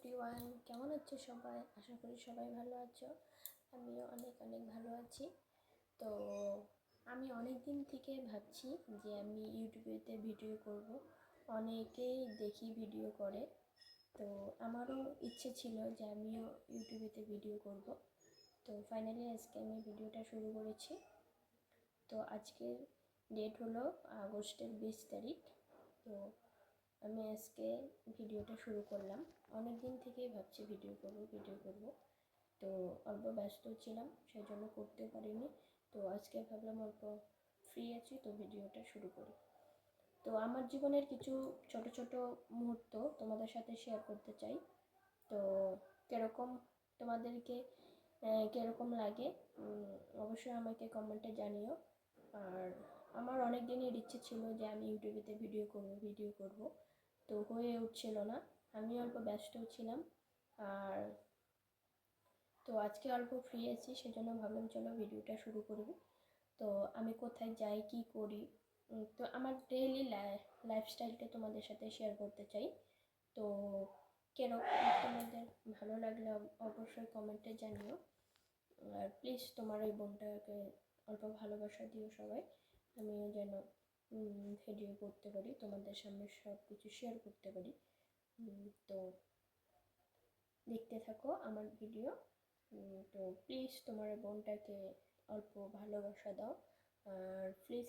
Everyone কেমন আছো সবাই? আশা করি সবাই ভালো আছো। আমিও অনেক অনেক ভালো আছি। তো আমি অনেক দিন থেকে ভাবছি যে আমি ইউটিউবেতে ভিডিও করব। অনেকেই দেখি ভিডিও করে। তো আমারও ইচ্ছে ছিল যে আমিও ইউটিউবেতে ভিডিও করব। তো ফাইনালি আজকে আমি ভিডিওটা শুরু করেছি। তো আজকের ডেট হলো আগস্টের বিশ তারিখ। তো আমি আজকে ভিডিওটা শুরু করলাম। অনেক দিন থেকেই ভাবছি ভিডিও করব ভিডিও করব। তো অল্প ব্যস্ত ছিলাম সেই জন্য করতে পারিনি। তো আজকে ভাবলাম অল্প ফ্রি আছি, তো ভিডিওটা শুরু করি। তো আমার জীবনের কিছু ছোট ছোট মুহূর্ত তোমাদের সাথে শেয়ার করতে চাই। তো কীরকম তোমাদেরকে কীরকম লাগে অবশ্যই আমাকে কমেন্টে জানিও। আর আমার অনেক দিনের ইচ্ছে ছিল যে আমি ইউটিউবেতে ভিডিও করব ভিডিও করব। তো হয়ে উঠছিল না। আমি অল্প ব্যস্তও ছিলাম। আর তো আজকে অল্প ফ্রি আছি, সেজন্য ভাবলাম চলো ভিডিওটা শুরু করব তো আমি কোথায় যাই, কি করি? তো আমার ডেইলি লাইফস্টাইলটা তোমাদের সাথে শেয়ার করতে চাই। তো কেরকম তোমাদের ভালো লাগলে অবশ্যই কমেন্টে জানিও। আর প্লিজ তোমার ওই বোনটাকে অল্প ভালোবাসা দিও সবাই। আমিও যেন ভিডিও করতে পারি, তোমাদের সামনে সব কিছু শেয়ার করতে পারি। তো দেখতে থাকো আমার ভিডিও তো প্লিজ তোমার বোনটাকে অল্প ভালোবাসা দাও। আর প্লিজ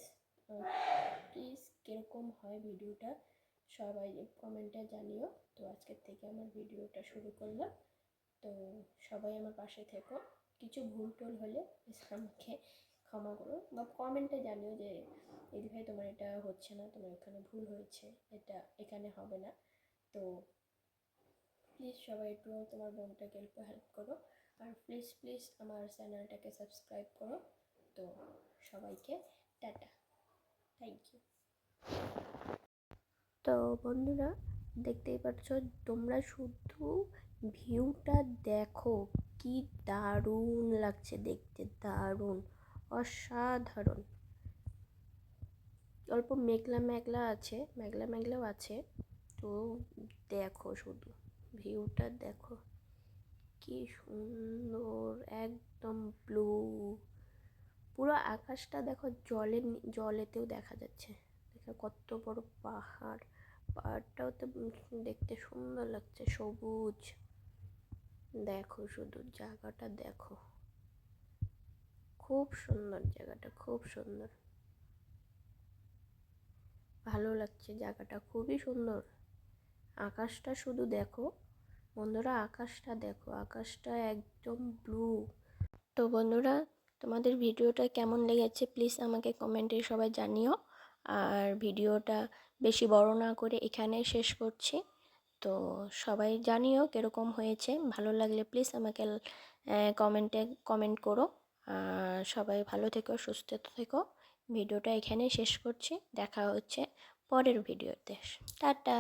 প্লিজ কীরকম হয় ভিডিওটা সবাই কমেন্টে জানিও। তো আজকের থেকে আমার ভিডিওটা শুরু করলাম। তো সবাই আমার পাশে থেকো। কিছু ভুল টুল হলে আমাকে ক্ষমা করো। বা কমেন্টে জানিও যে দিদি ভাই, তোমার এটা হচ্ছে না, তোমার এখানে ভুল হয়েছে, এটা এখানে হবে না। তো প্লিজ সবাই একটু তোমার বোনটাকে একটু হেল্প করো। আর প্লিজ প্লিজ আমার চ্যানেলটাকে সাবস্ক্রাইব করো। তো সবাইকে টাটা। থ্যাংক ইউ তো বন্ধুরা, দেখতেই পাচ্ছ, তোমরা শুধু ভিউটা দেখো। কি দারুণ লাগছে দেখতে, দারুণ। অসাধারণ। অল্প মেঘলা মেঘলা আছে, মেঘলা মেঘলাও আছে। তো দেখো শুধু, ভিউটা দেখো। কি সুন্দর, একদম ব্লু পুরো আকাশটা দেখো জলে জলেতেও দেখা যাচ্ছে। দেখো কত বড় পাহাড়। পাহাড়টাও তো দেখতে সুন্দর লাগছে, সবুজ। দেখো শুধু জায়গাটা দেখো। খুব সুন্দর জায়গাটা, খুব সুন্দর। ভালো লাগছে জায়গাটা, খুবই সুন্দর। আকাশটা শুধু দেখো, বন্ধুরা আকাশটা দেখো, আকাশটা একদম ব্লু তো বন্ধুরা, তোমাদের ভিডিওটা কেমন লেগেছে প্লিজ আমাকে কমেন্টে সবাই জানিও। আর ভিডিওটা বেশি বড় না করে এখানে শেষ করছি। তো সবাই জানিও কীরকম হয়েছে, ভালো লাগলে প্লিজ আমাকে কমেন্টে কমেন্ট করো। সবাই ভালো থেকো সুস্থ থেকো। ভিডিওটা এখানে শেষ করছি। দেখা হচ্ছে পরের ভিডিওতে। টাটা!